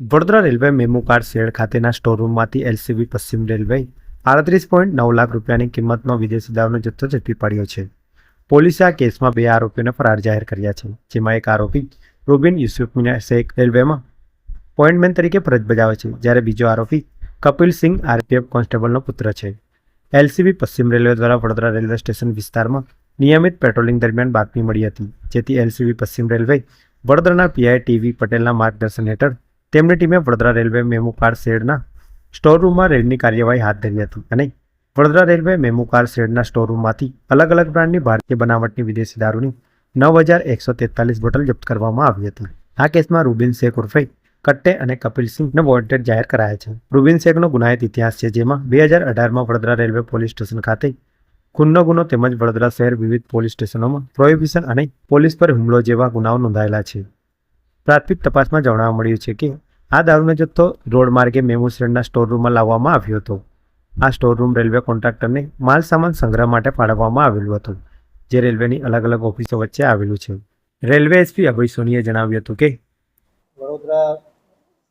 Vadodara railway MEMU car shed ખાતેના સ્ટોરરૂમમાંથી LCB પશ્ચિમ રેલવે આડત્રીસ પોઈન્ટ નવ લાખ રૂપિયાની કિંમતનો વિદેશી દારૂનો જથ્થો ઝડપી પાડ્યો છે. પોલીસે આ કેસમાં બે આરોપીઓને ફરાર જાહેર કર્યા છે, જેમાં એક આરોપી રૂબિન યુસુફમિના શેખ રેલવેમાં પોઈન્ટમેન તરીકે ફરજ બજાવે છે, જ્યારે બીજો આરોપી કપિલ સિંહ આરપીએફ કોન્સ્ટેબલનો પુત્ર છે. એલસીબી પશ્ચિમ રેલવે દ્વારા વડોદરા રેલવે સ્ટેશન વિસ્તારમાં નિયમિત પેટ્રોલિંગ દરમિયાન બાતમી મળી હતી, જેથી એલસીબી પશ્ચિમ રેલવે વડોદરાના પીઆઈ ટીવી પટેલના માર્ગદર્શન હેઠળ તેમની ટીમે વડોદરા રેલવે મેમુ કાર શેડના સ્ટોરરૂમમાં રેડની કાર્યવાહી હાથ ધરી હતી અને વડોદરા રેલવે મેમુ કાર્ડ શેડના સ્ટોરરૂમમાંથી અલગ અલગ બ્રાન્ડની ભારતીય બનાવટની વિદેશી દારૂની નવ હજાર એકસો તેતાલીસ બોટલ જપ્ત કરવામાં આવી હતી. આ કેસમાં રૂબિન શેખ ઉર્ફે કટ્ટે અને કપિલ સિંહને વોન્ટેડ જાહેર કરાયા છે. રૂબિન શેખનો ગુનાહિત ઇતિહાસ છે, જેમાં બે હજાર અઢારમાં વડોદરા રેલવે પોલીસ સ્ટેશન ખાતે ખૂનનો ગુનો તેમજ વડોદરા શહેર વિવિધ પોલીસ સ્ટેશનોમાં પ્રોહિબિશન અને પોલીસ પર હુમલો જેવા ગુનાઓ નોંધાયેલા છે. પ્રાથમિક તપાસમાં જાણવા મળ્યું છે કે આ દારૂનો જથ્થો રોડ માર્ગે મેમુ શ્રેણના સ્ટોરરૂમમાં લાવવામાં આવ્યો હતો. આ સ્ટોરરૂમ રેલવે કોન્ટ્રાક્ટરને માલ સામાન સંગ્રહ માટે ફાળવવામાં આવેલું હતું, જે રેલવેની અલગ અલગ ઓફિસો વચ્ચે આવેલું છે. રેલવે એસપી અભય સોનીએ જણાવ્યું હતું કે, વડોદરા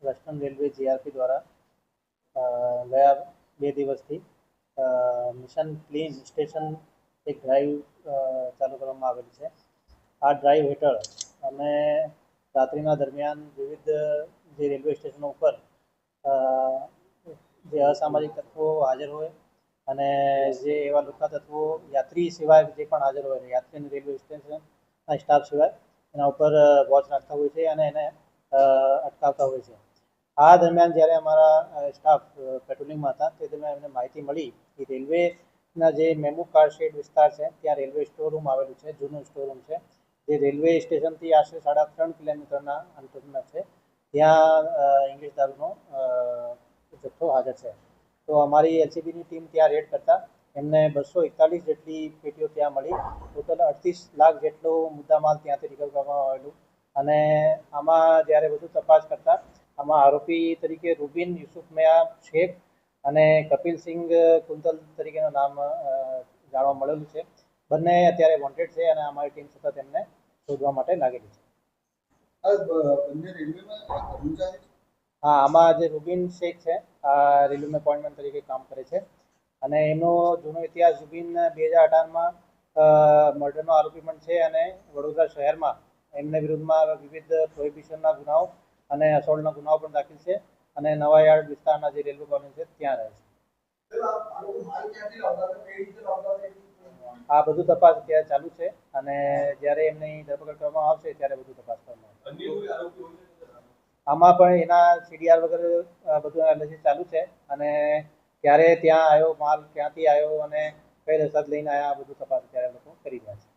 વેસ્ટર્ન રેલવે જીઆરપી દ્વારા ગયા બે દિવસથી મિશન ક્લીન સ્ટેશન એક ડ્રાઈવ ચાલુ કરવામાં આવેલી છે. આ ડ્રાઈવ હેઠળ અમે રાત્રિના દરમિયાન વિવિધ જે રેલવે સ્ટેશનો ઉપર જે અસામાજિક તત્વો હાજર હોય અને જે એવા લુખા તત્વો યાત્રી સિવાય જે પણ હાજર હોય યાત્રીને રેલવે સ્ટેશનના સ્ટાફ સિવાય, એના ઉપર વોચ રાખતા હોય છે અને એને અટકાવતા હોય છે. આ દરમિયાન જ્યારે અમારા સ્ટાફ પેટ્રોલિંગમાં હતા, તે દરમિયાન એમને માહિતી મળી કે રેલવેના જે મેમુ કારશેડ વિસ્તાર છે, ત્યાં રેલવે સ્ટોરરૂમ આવેલું છે, જૂનું સ્ટોરરૂમ છે, જે રેલવે સ્ટેશનથી આશરે સાડા ત્રણ કિલોમીટરના અંતરમાં છે. ત્યાં ઇંગ્લિશ દારૂનો જથ્થો હાજર છે. તો અમારી એલસીબીની ટીમ ત્યાં રેડ કરતા. એમને બસો એકતાલીસ જેટલી પેટીઓ ત્યાં મળી. ટોટલ અડતીસ લાખ જેટલો મુદ્દામાલ ત્યાંથી રિકવર કરવામાં આવેલું. અને આમાં જ્યારે બધું તપાસ કરતા, આમાં આરોપી તરીકે રૂબિન યુસુફ મયા શેખ અને કપિલ સિંઘ કુંતલ તરીકેનું નામ જાણવા મળેલું છે. બંને અત્યારે વોન્ટેડ છે અને અમારી ટીમ સતત એમને શોધવા માટે લાગેલી છે આ બ- બંને રેલવેમાં કર્મચારી છે? હા આમાં જે રૂબિન શેખ છે આ રેલવે અપોઇન્ટમેન્ટ તરીકે કામ કરે છે. અને એમનો જૂનો ઇતિહાસ રૂબિન બે હજાર અઢારમાં મર્ડરનો આરોપી પણ છે અને વડોદરા શહેરમાં એમના વિરુદ્ધમાં વિવિધ પ્રોહિબિશનના ગુનાઓ અને અસોલ્ટના ગુનાઓ પણ દાખલ છે અને નવાયાર્ડ વિસ્તારના જે રેલવે કોલોની છે ત્યાં રહે છે. આ બધું તપાસ અત્યારે ચાલુ છે અને જ્યારે એમની ધરપકડ કરવામાં આવશે ત્યારે બધું તપાસ કરવામાં આવશે. આમાં પણ એના સીડીઆર વગેરે બધું એનાલિસિસ ચાલુ છે. અને ક્યારે ત્યાં આવ્યો, માલ ક્યાંથી આવ્યો અને કઈ રસાદ લઈને આવ્યા, આ બધું તપાસ અત્યારે લોકો કરી રહ્યા છે.